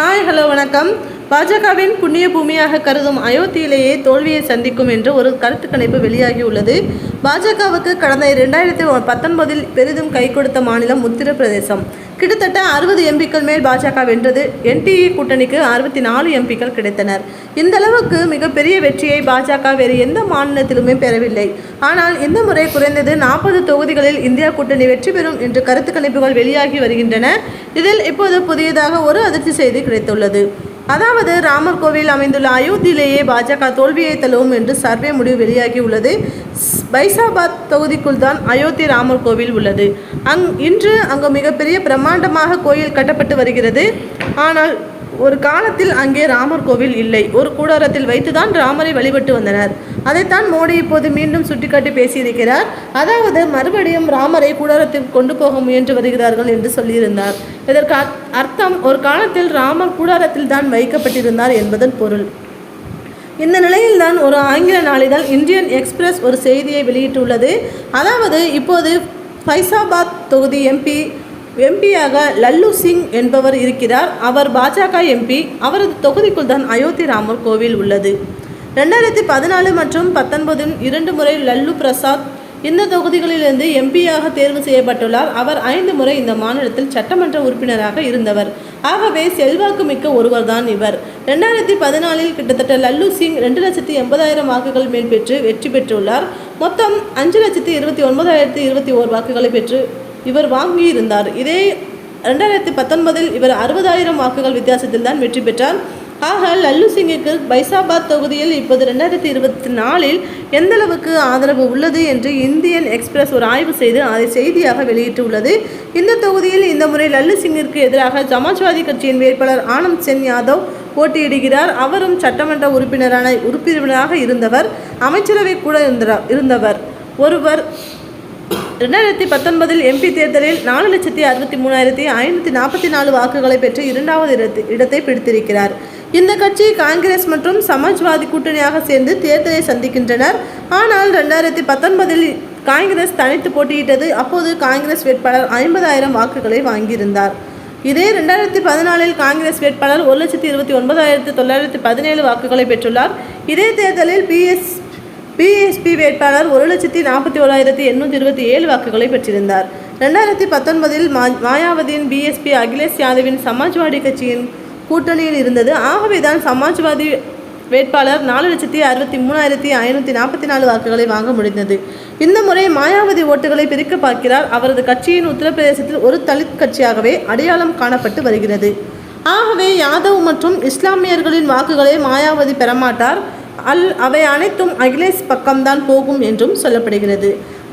Hi hello வணக்கம். பாஜகவின் புண்ணிய பூமியாக கருதும் அயோத்தியிலேயே தோல்வியை சந்திக்கும் என்று ஒரு கருத்து கணிப்பு வெளியாகியுள்ளது பாஜகவுக்கு கடந்த இரண்டாயிரத்தி பத்தொன்பதில் பெரிதும் கை கொடுத்த மாநிலம் உத்தரப்பிரதேசம். கிட்டத்தட்ட அறுபது எம்பிக்கள் மேல் பாஜக வென்றது. என்டிஏ கூட்டணிக்கு அறுபத்தி நாலு எம்பிக்கள் கிடைத்தனர். இந்த அளவுக்கு மிகப்பெரிய வெற்றியை பாஜக வேறு எந்த மாநிலத்திலுமே பெறவில்லை. ஆனால் இந்த முறை குறைந்தது நாற்பது தொகுதிகளில் இந்தியா கூட்டணி வெற்றி பெறும் என்று கருத்து கணிப்புகள் வெளியாகி வருகின்றன. இதில் இப்போது புதியதாக ஒரு அதிர்ச்சி செய்தி கிடைத்துள்ளது. அதாவது ராமர் கோவில் அமைந்துள்ள அயோத்தியிலேயே பாஜக தோல்வியை தழுவும் என்று சர்வே முடிவு வெளியாகியுள்ளது. ஸ்- பைசாபாத் தொகுதிக்குள் தான் அயோத்தி ராமர் கோவில் உள்ளது. அங் இன்று அங்கு மிகப்பெரிய பிரம்மாண்டமாக கோயில் கட்டப்பட்டு வருகிறது. ஆனால் ஒரு காலத்தில் அங்கே ராமர் கோவில் இல்லை. ஒரு கூடாரத்தில் வைத்துதான் ராமரை வழிபட்டு வந்தனர். அதைத்தான் மோடி இப்போது மீண்டும் சுட்டிக்காட்டி பேசியிருக்கிறார். அதாவது மறுபடியும் ராமரை கூடாரத்தில் கொண்டு போக முயன்று வருகிறார்கள் என்று சொல்லியிருந்தார். இதற்கு அர்த்தம் ஒரு காலத்தில் ராமர் கூடாரத்தில் தான் வைக்கப்பட்டிருந்தார் என்பதன் பொருள். இந்த நிலையில் தான் ஒரு ஆங்கில நாளிதழ் இந்தியன் எக்ஸ்பிரஸ் ஒரு செய்தியை வெளியிட்டுள்ளது. அதாவது இப்போது ஃபைசாபாத் தொகுதி எம்பி எம்பியாக லல்லு சிங் என்பவர் இருக்கிறார். அவர் பாஜக எம்பி அவரது தொகுதிக்குள் தான் அயோத்தி ராமர் கோவில் உள்ளது. ரெண்டாயிரத்தி பதினாலு மற்றும் பத்தொன்பதில் இரண்டு முறை லல்லு பிரசாத் இந்த தொகுதிகளிலிருந்து எம்பியாக தேர்வு செய்யப்பட்டுள்ளார். அவர் ஐந்து முறை இந்த மாநிலத்தில் சட்டமன்ற உறுப்பினராக இருந்தவர். ஆகவே செல்வாக்கு மிக்க ஒருவர்தான் இவர். ரெண்டாயிரத்தி பதினாலில் கிட்டத்தட்ட லல்லு சிங் ரெண்டு லட்சத்தி எண்பதாயிரம் வாக்குகள் மேல் பெற்று வெற்றி பெற்றுள்ளார். மொத்தம் அஞ்சு லட்சத்தி இருபத்தி ஒன்பதாயிரத்தி இருபத்தி ஓர் வாக்குகளை பெற்று இவர் வாங்கியிருந்தார். இதே ரெண்டாயிரத்தி பத்தொன்பதில் இவர் அறுபதாயிரம் வாக்குகள் வித்தியாசத்தில் தான் வெற்றி பெற்றார். ஆக லல்லு சிங்கிற்கு பைசாபாத் தொகுதியில் இப்போது ரெண்டாயிரத்தி இருபத்தி நாலில் எந்தளவுக்கு ஆதரவு உள்ளது என்று இந்தியன் எக்ஸ்பிரஸ் ஒரு ஆய்வு செய்து அதை செய்தியாக வெளியிட்டுள்ளது. இந்த தொகுதியில் இந்த முறை லல்லு சிங்கிற்கு எதிராக சமாஜ்வாதி கட்சியின் வேட்பாளர் ஆனந்த் சென் யாதவ் போட்டியிடுகிறார். அவரும் சட்டமன்ற உறுப்பினரான உறுப்பினராக இருந்தவர் அமைச்சரவை கூட இருந்தவர் இருந்தவர். ஒருவர் ரெண்டாயிரத்தி பத்தொன்பதில் எம்பி தேர்தலில் நாலு லட்சத்தி அறுபத்தி மூணாயிரத்தி ஐநூற்றி நாற்பத்தி நாலு வாக்குகளை பெற்று இரண்டாவது இடத்தை இடத்தை பிடித்திருக்கிறார். இந்த கட்சி காங்கிரஸ் மற்றும் சமாஜ்வாதி கூட்டணியாக சேர்ந்து தேர்தலை சந்திக்கின்றனர். ஆனால் ரெண்டாயிரத்தி பத்தொன்பதில் காங்கிரஸ் தனித்து போட்டியிட்டது. அப்போது காங்கிரஸ் வேட்பாளர் ஐம்பதாயிரம் வாக்குகளை வாங்கியிருந்தார். இதே ரெண்டாயிரத்தி பதினாலில் காங்கிரஸ் வேட்பாளர் ஒரு லட்சத்தி இருபத்தி ஒன்பதாயிரத்தி தொள்ளாயிரத்தி பதினேழு வாக்குகளை பெற்றுள்ளார். இதே தேர்தலில் பிஎஸ் பிஎஸ்பி வேட்பாளர் ஒரு லட்சத்தி நாற்பத்தி ஓராயிரத்தி எண்ணூற்றி இருபத்தி ஏழு வாக்குகளை பெற்றிருந்தார். ரெண்டாயிரத்தி பத்தொன்பதில் மா மாயாவதியின் பிஎஸ்பி அகிலேஷ் யாதவின் சமாஜ்வாடி கட்சியின் கூட்டணியில் இருந்தது. ஆகவேதான் சமாஜ்வாதி வேட்பாளர் நாலு லட்சத்தி அறுபத்தி மூணாயிரத்தி ஐநூற்றி நாற்பத்தி நாலு வாக்குகளை வாங்க முடிந்தது. இந்த முறை மாயாவதி ஓட்டுகளை பிரிக்க பார்க்கிறார். அவரது கட்சியின் உத்தரப்பிரதேசத்தில் ஒரு தலித் கட்சியாகவே அடையாளம் காணப்பட்டு வருகிறது. ஆகவே யாதவ் மற்றும் இஸ்லாமியர்களின் வாக்குகளை மாயாவதி பெறமாட்டார். அல் அவை அனைத்தும் அகிலேஷ் பக்கம்தான் போகும் என்றும் சொல்லப்படுகிறது.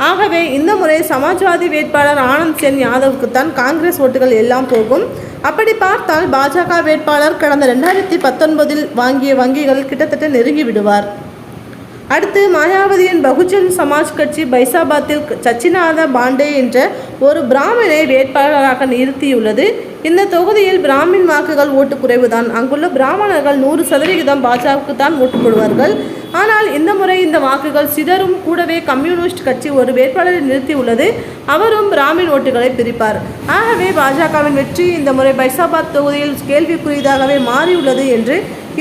ஆகவே இந்த முறை சமாஜ்வாதி வேட்பாளர் ஆனந்த் சென் யாதவுக்கு தான் காங்கிரஸ் ஓட்டுகள் எல்லாம் போகும். அப்படி பார்த்தால் பாஜக வேட்பாளர் கடந்த ரெண்டாயிரத்தி பத்தொன்பதில் வாங்கிய வங்கிகள் கிட்டத்தட்ட நெருங்கி விடுவார். அடுத்து மாயாவதியின் பகுஜன் சமாஜ் கட்சி பைசாபாத்தில் சச்சிநாத பாண்டே என்ற ஒரு பிராமணை வேட்பாளராக நிறுத்தியுள்ளது. இந்த தொகுதியில் பிராமின் வாக்குகள் ஓட்டு குறைவுதான். அங்குள்ள பிராமணர்கள் நூறு சதவிகிதம் பாஜகவுக்கு தான் ஓட்டு போடுவார்கள். ஆனால் இந்த முறை இந்த வாக்குகள் சிதறும். கூடவே கம்யூனிஸ்ட் கட்சி ஒரு வேட்பாளரை நிறுத்தியுள்ளது. அவரும் பிராமின் ஓட்டுகளை பிரிப்பார். ஆகவே பாஜகவின் வெற்றி இந்த முறை பைசாபாத் தொகுதியில் கேள்விக்குரியதாகவே மாறியுள்ளது என்று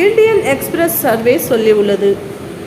இந்தியன் எக்ஸ்பிரஸ் சர்வே சொல்லியுள்ளது.